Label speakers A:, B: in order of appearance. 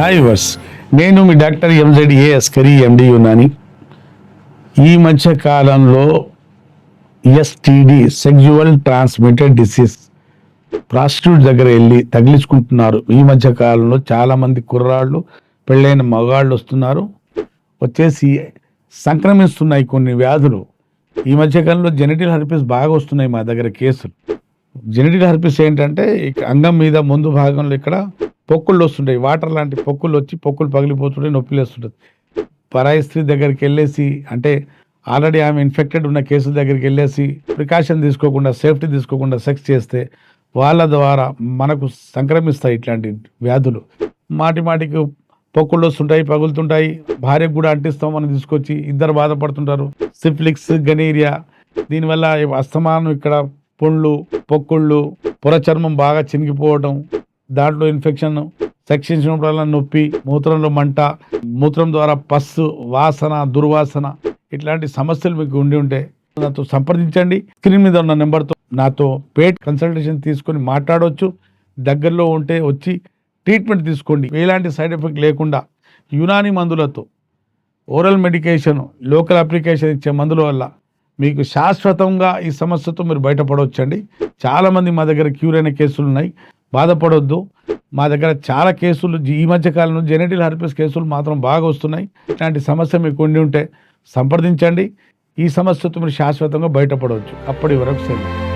A: Hi verse నేను మీ doctor MZ A Askari MD Unani. ఈ మధ్య కాలంలో STD sexual transmitted disease prostitute దగ్గర వెళ్ళి తగిలించుకుంటున్నారు. ఈ మధ్య కాలంలో చాలామంది కుర్రాళ్ళు పెళ్ళైన మగాళ్ళు వస్తున్నారు. వచ్చేసి సంక్రమిస్తున్నాయి కొన్ని వ్యాధులు. ఈ మధ్యకాలంలో జెనెటిల్ బాగా వస్తున్నాయి మా దగ్గర కేసులు. జెనెటిక్ హెర్పిస్ ఏంటంటే అంగం మీద ముందు భాగంలో ఇక్కడ పొక్కుళ్ళు వస్తుంటాయి. వాటర్ లాంటి పొక్కులు వచ్చి పొక్కులు పగిలిపోతుంటే నొప్పి లేస్తుంటుంది పరాయి స్త్రీ దగ్గరికి వెళ్ళేసి అంటే ఆల్రెడీ ఆమె ఇన్ఫెక్టెడ్ ఉన్న కేసుల దగ్గరికి వెళ్ళేసి ప్రికాషన్ తీసుకోకుండా సేఫ్టీ తీసుకోకుండా సెక్స్ చేస్తే వాళ్ళ ద్వారా మనకు సంక్రమిస్తాయి ఇట్లాంటి వ్యాధులు. మాటి మాటికి పొక్కుళ్ళు వస్తుంటాయి పగులుతుంటాయి. భార్యకు కూడా అంటిస్తాం మనం తీసుకొచ్చి ఇద్దరు బాధపడుతుంటారు. సిఫ్లిక్స్ గనీరియా దీనివల్ల అస్తమానం ఇక్కడ పుండ్లు పొక్కుళ్ళు పొర చర్మం బాగా చినిగిపోవడం దాంట్లో ఇన్ఫెక్షన్ సెక్షించినప్పుడల్లా నొప్పి మూత్రంలో మంట మూత్రం ద్వారా పస్సు వాసన దుర్వాసన ఇట్లాంటి సమస్యలు మీకు ఉండి ఉంటే నాతో సంప్రదించండి. స్క్రీన్ మీద ఉన్న నెంబర్తో నాతో పేట్ కన్సల్టేషన్ తీసుకొని మాట్లాడవచ్చు దగ్గరలో ఉంటే వచ్చి ట్రీట్మెంట్ తీసుకోండి. ఎలాంటి సైడ్ ఎఫెక్ట్ లేకుండా యునాని మందులతో ఓరల్ మెడికేషన్ లోకల్ అప్లికేషన్ ఇచ్చే మందుల వల్ల మీకు శాశ్వతంగా ఈ సమస్యతో మీరు బయటపడవచ్చండి. చాలామంది మా దగ్గర క్యూర్ అయిన కేసులు ఉన్నాయి. బాధపడొద్దు. మా దగ్గర చాలా కేసులు ఈ మధ్య కాలంలో జెనెటిల్ హెర్పిస్ కేసులు మాత్రం బాగా వస్తున్నాయి. ఇలాంటి సమస్య మీకు ఉండి ఉంటే సంప్రదించండి. ఈ సమస్యతో మీరు శాశ్వతంగా బయటపడవచ్చు. అప్పటి వరకు సెలవు.